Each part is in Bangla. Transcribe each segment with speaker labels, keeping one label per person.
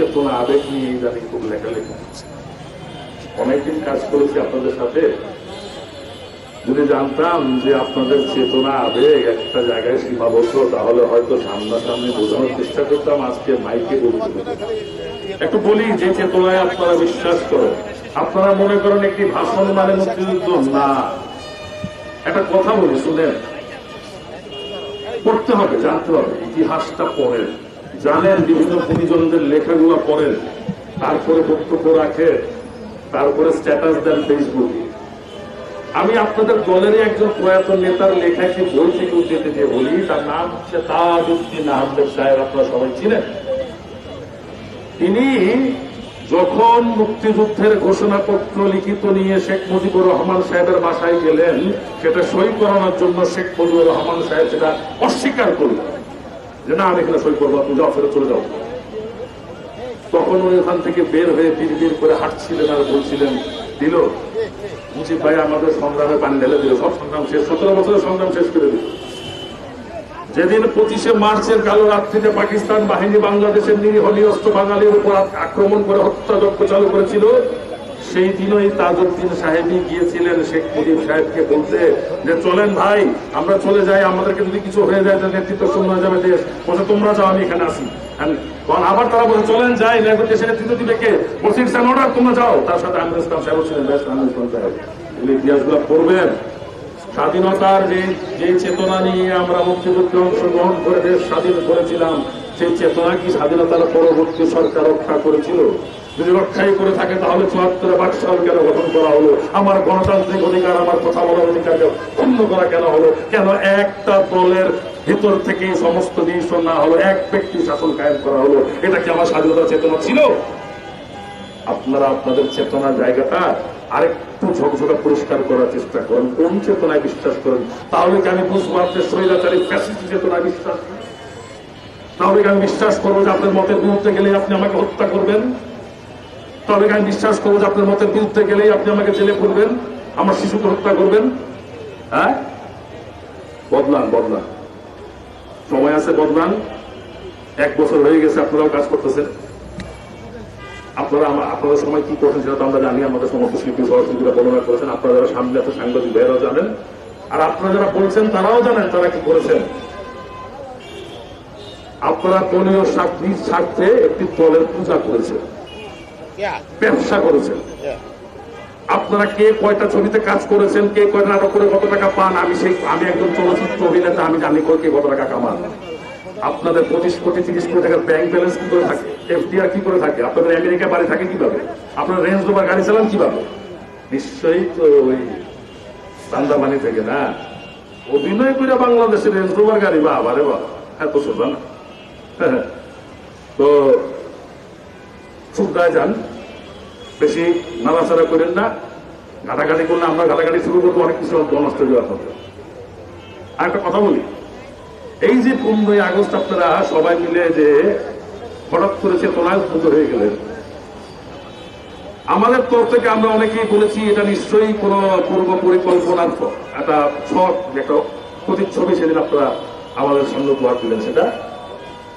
Speaker 1: চেতনা আবেগ নিয়ে ইদানিং খুব লেখালেখি অনেকদিন কাজ করেছি আপনাদের সাথে। যদি জানতাম যে আপনাদের চেতনা, আবেগ একটা জায়গায় সীমাবদ্ধ, তাহলে হয়তো সামনাসামনি বোঝানোর চেষ্টা করতাম, আজকে মাইকে বলতে একটু বলি, যে চেতনায় আপনারা বিশ্বাস করেন, আপনারা মনে করেন একটি ভাষণ মানে মুক্তিযুদ্ধ? না। একটা কথা বলি, শুনেন। পড়তে হবে, জানতে হবে, ইতিহাসটা পড়েন। জানেন বিভিন্ন গুণীজনদের লেখাগুলো পড়েন, তারপরে বক্তব্য রাখে তারপরে স্ট্যাটাস দেন ফেসবুকে আমি আপনাদের দলেরই একজন প্রয়াত নেতার লেখা একটি বই থেকে উদ্ধৃতি দিয়ে বলি, তার নাম হচ্ছে তাজউদ্দিন আহমেদ সাহেব, আপনারা সবাই ছিলেন তিনি যখন মুক্তিযুদ্ধের ঘোষণাপত্র লিখিত নিয়ে শেখ মুজিবুর রহমান সাহেবের বাসায় গেলেন, সেটা সই করানোর জন্য শেখ মুজিবুর রহমান সাহেব সেটা অস্বীকার করলেন। যে না, আমি এখানে সই করব তুমি যাও ফেরত চলে যাও। তখন উনি ওখান থেকে বের হয়ে বীর বীর করে হাঁটছিলেন আর বলছিলেন, দিল, মুজিব ভাই আমাদের সংগ্রামে পানি ঢেলে দিল, সব সংগ্রাম শেষ, সতেরো বছরের সংগ্রাম শেষ করে দিল। যেদিন পঁচিশে মার্চের কালো রাত থেকে পাকিস্তান বাহিনী বাংলাদেশের নিরীহ নিরস্ত্র বাঙালির উপর আক্রমণ করে হত্যাযজ্ঞ চালু করেছিল সেই দিনই তাজউদ্দিন সাহেবই গিয়েছিলেন শেখ মুজিব সাহেবকে বলতে যে, চলেন ভাই, আমরা চলে যাই, আমাদেরকে যদি কিছু হয়ে যায় নেতৃত্ব শূন্য হয়ে যাবে দেশ। বলছে, তোমরা যাও, আমি এখানে আসি তখন আবার তারা বলছে, চলেন যাই দেশের নেতৃত্ব দিবে কে? বলছে ইটস অর্ডার তোমরা যাও। তার সাথে আমির ইসলাম সাহেব ছিলেন আমির ইসলাম সাহেব। ইতিহাসগুলো পড়বেন। স্বাধীনতার যে যে চেতনা নিয়ে আমরা মুক্তিযুদ্ধে অংশগ্রহণ করে দেশ স্বাধীন করেছিলাম, সেই চেতনা কি স্বাধীনতার পরবর্তী সরকার রক্ষা করেছিল? যদি রক্ষাই করে থাকে, তাহলে চুয়াত্তরে বাকশাল কেন গঠন করা হলো? আমার গণতান্ত্রিক অধিকার, আমার কথা বলার অধিকারকে ক্ষুণ্ণ করা কেন হলো? কেন একটা দলের ভিতর থেকে সমস্ত জিনিস না হলো? এক ব্যক্তি শাসন কায়েম করা হলো? এটা কি আমার স্বাধীনতার চেতনা ছিল? আপনারা আপনাদের চেতনার জায়গাটা আরেকটু ঝকঝকা পরিষ্কার করার চেষ্টা করেন। কোন চেতনায় বিশ্বাস করেন? তাহলে কি আমি বুঝব আপনার স্বৈরাচারী, ফ্যাসিস্ট চেতনায় বিশ্বাস করেন? তাহলে কি আমি বিশ্বাস করব যে আপনার মতের বিরুদ্ধে গেলে আপনি আমাকে হত্যা করবেন? কি আমি বিশ্বাস করব যে আপনার মতের বিরুদ্ধে গেলেই আপনি আমাকে জেলে করবেন আমার শিশুকে হত্যা করবেন। হ্যাঁ? বদলান বদলান। সময় আছে, বদলান। এক বছর হয়ে গেছে, আপনারাও কাজ করতেছেন। আপনারা আপনাদের সময় কি করছেন সেটা তো আমরা জানি, আমাদের সমস্ত শিল্পী সহশিল্পীরা বর্ণনা করেছেন। আপনারা যারা সামনে আছে সাংবাদিক ভাইয়েরাও জানেন। আর আপনারা যারা বলছেন, তারাও জানেন তারা কি করেছেন। আপনারা দলীয় স্বার্থ একটি দলের পূজা করেছেন। ব্যবসা করেছেন। আপনারা কে কয়টা ছবিতে কাজ করেছেন কে কয়টা নাটক করে কত টাকা পান? আমি সেই আমি একজন চলচ্চিত্র অভিনেতা আমি জানি কে কত টাকা কামান। আপনাদের পঁচিশ কোটি তিরিশ কোটি টাকার ব্যাংক ব্যালেন্স কি করে থাকে? এফডিআর কি করে থাকে? আপনাদের আমেরিকা বাড়ি থাকে কীভাবে? আপনারা রেঞ্জ রোভার গাড়ি চালান কীভাবে? নিশ্চয়ই তো ওই বান্দাবানি থেকে না? অভিনয় করে বাংলাদেশের রেঞ্জ রোভার গাড়ি বা আবারে বা এত সোজা না। তো শুদ্ধায় যান। বেশি নাড়াচাড়া করেন না। ঘাটাঘাটি করলে আমরা ঘাটাঘাটি শুরু করব, অনেক কিছু নষ্ট যাওয়া হবে আর একটা কথা বলি, এই যে পনেরোই আগস্ট আপনারা সবাই মিলে যে হঠাৎ করে চেতনায় উদ্ভূত হয়ে গেলেন, আমাদের তরফ থেকে আমরা অনেকেই বলেছি, এটা নিশ্চয়ই কোন পূর্ব পরিকল্পনার একটা ছক একটা প্রতিচ্ছবি সেদিন আপনারা আমাদের সামনে উপহার দিলেন সেটা।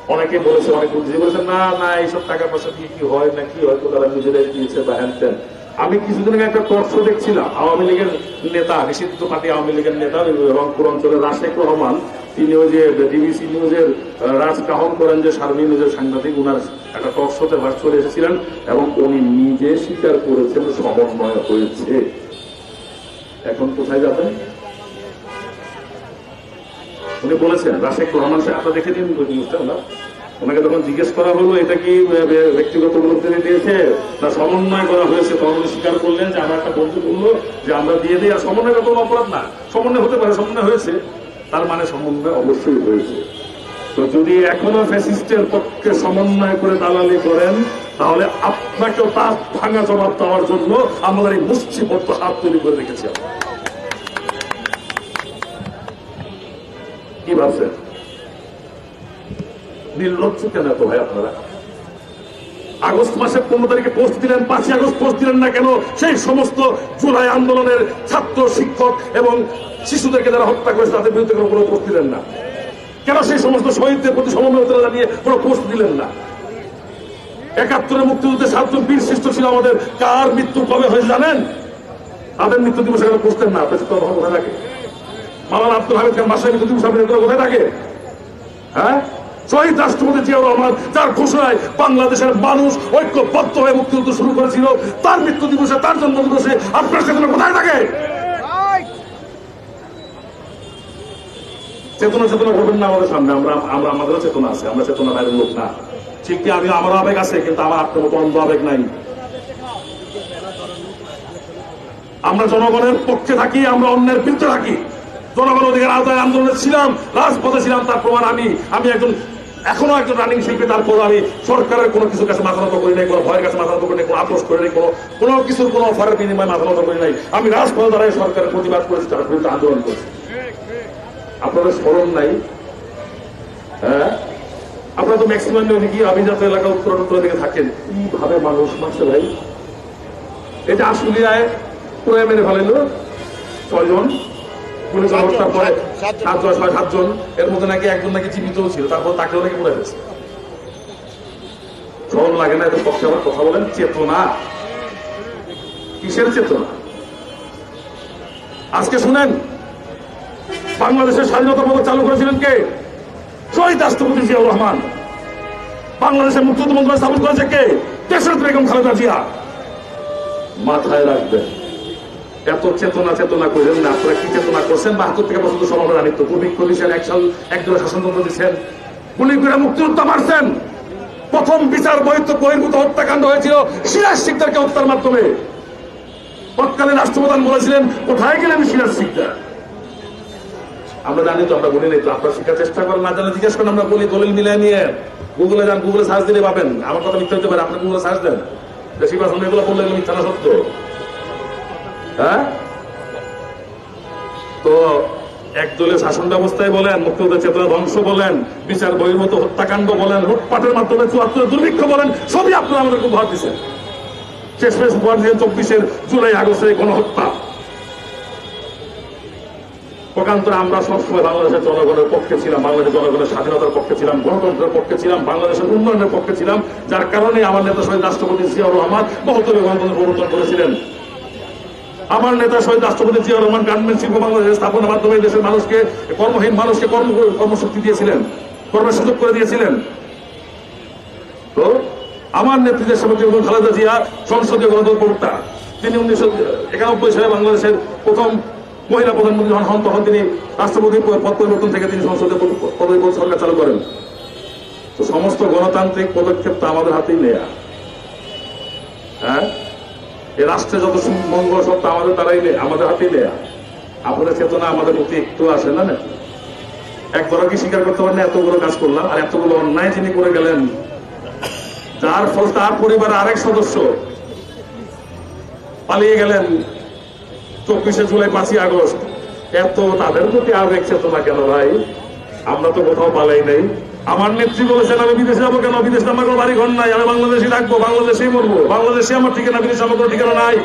Speaker 1: অনেকে বলেছে অনেক বুদ্ধি বলেছে না না এইসব টাকা পয়সা দিয়ে কি হয় না কি হয়তো তারা নিজেরাই দিয়েছে বা হ্যান ত্যান। আমি কিছুদিন আগে একটা শো দেখছিলাম আওয়ামী লীগের নেতা নিষিদ্ধ পার্টি আওয়ামী লীগের নেতা রংপুর অঞ্চলের রাশেক রহমান। তিনি ওই যে ডিবিসি নিউজের আহ, রাজকাহন করেন যে সার্বী নিউজের সাংবাদিক উনার একটা টক শোতে ভার্চুয়ালি এসেছিলেন এবং উনি নিজে স্বীকার করেছেন সমন্বয় হয়েছে। এখন কোথায় যাবেন? উনি বলেছেন, রাশেক রহমান সাহেব, আপনারা দেখে দিন ওনাকে যখন জিজ্ঞেস করা হলো, এটা কি ব্যক্তিগত উপলব্ধি দিয়েছে না সমন্বয় করা হয়েছে? তখন উনি স্বীকার করলেন যে আমার একটা বন্ধু বলল যে আমরা দিয়ে দিই, আর সমন্বয় কোনো অপরাধ না। সমন্বয় হতে পারে, সমন্বয় হয়েছে। তার মানে সমন্বয় অবশ্যই হয়েছে। তো যদি এখনও ফ্যাসিস্টের পক্ষে সমন্বয় করে দালালি করেন, তাহলে আপনাকেও তার ভাঙা জবাব দেওয়ার জন্য আমাদের এই মুষ্টিবদ্ধ হাত তৈরি করে রেখেছি আমরা। কি ভাবছেন? নির্লজ্জ কেন এত ভাই আপনারা? আগস্ট মাসের পনেরো তারিখে পোস্ট দিলেন, পাঁচই আগস্ট পোস্ট দিলেন না কেন? সেই সমস্ত জুলাই আন্দোলনের ছাত্র, শিক্ষক এবং শিশুদেরকে যারা হত্যা করেছে, তাদের বিরুদ্ধে কোনো কোনো পোস্ট দিলেন না। কেন সেই সমস্ত শহীদদের প্রতি সমন্বয় জানিয়ে কোনো পোস্ট দিলেন না? একাত্তরের মুক্তিযুদ্ধে সাতজন বীর শ্রেষ্ঠ ছিল আমাদের। কার মৃত্যু কবে হয়েছে জানেন? তাদের মৃত্যু দিবস এখানে বুঝতেন না? আপনার তো তখন কোথায় থাকে মৃত্যু দিবস কোথায় থাকে হ্যাঁ? শহীদ রাষ্ট্রপতি জিয়াউর রহমান যার ঘোষণায় বাংলাদেশের মানুষ ঐক্যবদ্ধ হয়ে মুক্তিযুদ্ধ শুরু করেছিল, তার মৃত্যু দিবসে, তার জন্ম দিবসে আপনার সেখানে কোথায় থাকে? চেতনা চেতনা করবেন না আমাদের সামনে, আমরা আমরা আমাদেরও চেতনা আছে, আমরা চেতনা বাইরের লোক না। ঠিক কি আমি আমার আবেগ আছে, কিন্তু আমার আপনার মতো অন্ধ আবেগ নাই। আমরা জনগণের পক্ষে থাকি, আমরা অন্যের বিরুদ্ধে থাকি। জনগণ অধিকার আদায় আন্দোলনে ছিলাম, রাজপথে ছিলাম, তার প্রমাণ আমি আমি একজন এখনও একজন রানিং শিল্পী তারপর আমি সরকারের কোনো কিছুর কাছে মাথা নত করি নাই, কোনো ভয়ের কাছে মাথা নত করি নাই, কোনো আপোষ করি নাই, কোনো কোনো কিছুর কোনো অফারের বিনিময়ে মাথা নত করি নাই। আমি রাজপথে দাঁড়ায় সরকারের প্রতিবাদ করেছি, তার বিরুদ্ধে আন্দোলন করেছি। আপনাদের স্মরণ নাই? হ্যাঁ? আপনারা তো ম্যাক্সিমাম কি আভিজাত এলাকা উত্তর উত্তর দিকে থাকেন? কীভাবে মানুষ মারছে ভাই? এটা আশুলিয়ায় পুরো মেরে ফেলাইলো। ছয়জন। পুলিশ অবস্থার পরে সাতজন ছয় সাতজন। এর মধ্যে নাকি একজন নাকি জীবিতও ছিল তারপর তাকেও নাকি পুরো ফেলছে সরল লাগে না এদের পক্ষে আবার কথা বলেন চেতনা। কিসের চেতনা? আজকে শুনেন বাংলাদেশের স্বাধীনতা পদক চালু করেছিলেন কে? শহীদ রাষ্ট্রপতি জিয়াউর রহমান। বাংলাদেশের মুক্তিযুদ্ধ মন্ত্রণালয় স্থাপন করেছে কে? দেশের বেগম খালেদা জিয়া। মাথায় রাখবেন এত চেতনা চেতনা করেন না, আপনারা কি চেতনা করছেন? বাহাত্তর থেকে পর্যন্ত সমাবেশ আনিত পূর্বিক কমিশন এক সাল একদল শাসনতন্ত্র দিচ্ছেন। গুলি করে মুক্তিযুদ্ধ মারছেন। প্রথম বিচার বহির্ভূত বহির্ভূত হত্যাকাণ্ড হয়েছিল সিরাজ শিকদারকে হত্যার মাধ্যমে। তৎকালীন রাষ্ট্রপ্রধান বলেছিলেন, কোথায় গেলেন সিরাজ শিকদার আমরা জানি তো, আমরা বলি নাই তো, আপনারা শিখার চেষ্টা করেন, না জানে জিজ্ঞেস করেন, আমরা বলি দলিল মিলিয়ে নিয়ে। গুগলে যান গুগলে সার্চ দিলে পাবেন। আমার কথা মিথ্যা হতে পারে, আপনি গুগলে সার্চ দেন। বেশি কথা এগুলো বললে মিথ্যা না, সত্য। হ্যাঁ? তো একদলের শাসন ব্যবস্থায় বলেন মুক্তিযুদ্ধ চেতনা ধ্বংস বলেন, বিচার বহির্ভূত হত্যাকাণ্ড বলেন, লুটপাটের মাধ্যমে চুয়াত্তরের দুর্ভিক্ষ বলেন, সবই আপনারা আমাদেরকে উপহার দিচ্ছেন। শেষ শেষ উপহার চব্বিশের জুলাই আগস্টের গণহত্যা। আমরা সবসময় বাংলাদেশের জনগণের পক্ষে ছিলাম, বাংলাদেশের জনগণের স্বাধীনতার পক্ষে ছিলাম, গণতন্ত্রের পক্ষে ছিলাম, বাংলাদেশের উন্নয়নের পক্ষে ছিলাম, যার কারণে আমার নেতা শহীদ রাষ্ট্রপতি জিয়াউর রহমান বহুতরে গণতন্ত্র প্রবর্তন করেছিলেন। আমার নেতা শহীদ রাষ্ট্রপতি জিয়াউর রহমান গার্মেন্ট শিল্প বাংলাদেশ স্থাপনের মাধ্যমে দেশের মানুষকে কর্মহীন মানুষকে কর্ম, কর্মশক্তি দিয়েছিলেন, কর্মের সুযোগ করে দিয়েছিলেন। তো আমার নেতৃত্বের সভাপতি খালেদা জিয়া, সংসদীয় গণতন্ত্র প্রবক্তা, তিনি উনিশশো একানব্বই সালে বাংলাদেশের প্রথম মহিলা প্রধানমন্ত্রী যখন হন, তখন তিনি রাষ্ট্রপতি পদ পরিবর্তন থেকে তিনি সংসদে পদবী সরকার চালু করেন। তো সমস্ত গণতান্ত্রিক পদক্ষেপ তো আমাদের হাতেই নেয়া। হ্যাঁ? এই রাষ্ট্রে যত মঙ্গল সব আমাদের দ্বারাই নেই, আমাদের হাতেই নেয়া আপনাদের চেতনা আমাদের প্রতি একটু আসে, না নাকি একবারও কি স্বীকার করতে পারেন, এতগুলো কাজ করলাম আর এতগুলো অন্যায় যিনি করে গেলেন, যার ফল তার পরিবারের আরেক সদস্য পালিয়ে গেলেন চব্বিশে জুলাই পাঁচই আগস্ট, এত তাদের প্রতি আবেগ চেতনা কেন ভাই? আমরা তো কোথাও পালাই নেই। আমার নেত্রী বলেছেন, আমি বিদেশে যাব কেন? বিদেশে আমার বাড়ি ঘর নাই। আমি বাংলাদেশে থাকব, বাংলাদেশেই মরবো। বাংলাদেশে আমার ঠিকানা, বিদেশে আমার কোনো ঠিকানা নাই।